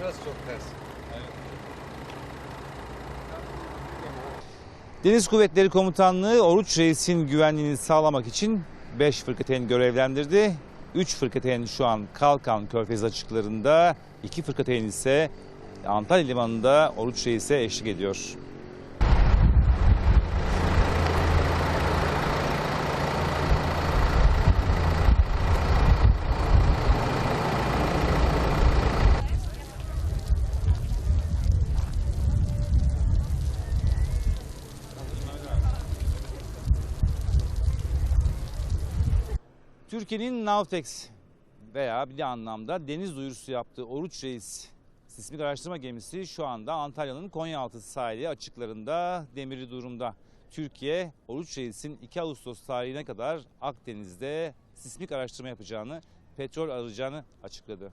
Biraz çok ters. Deniz Kuvvetleri Komutanlığı Oruç Reis'in güvenliğini sağlamak için 5 fırkateyn görevlendirdi. 3 fırkateyn şu an Kalkan Körfezi açıklarında, 2 fırkateyn ise Antalya Limanı'nda Oruç Reis'e eşlik ediyor. Türkiye'nin Navtex veya bir anlamda deniz duyurusu yaptığı Oruç Reis sismik araştırma gemisi şu anda Antalya'nın Konyaaltı sahili açıklarında demirli durumda. Türkiye Oruç Reis'in 2 Ağustos tarihine kadar Akdeniz'de sismik araştırma yapacağını, petrol arayacağını açıkladı.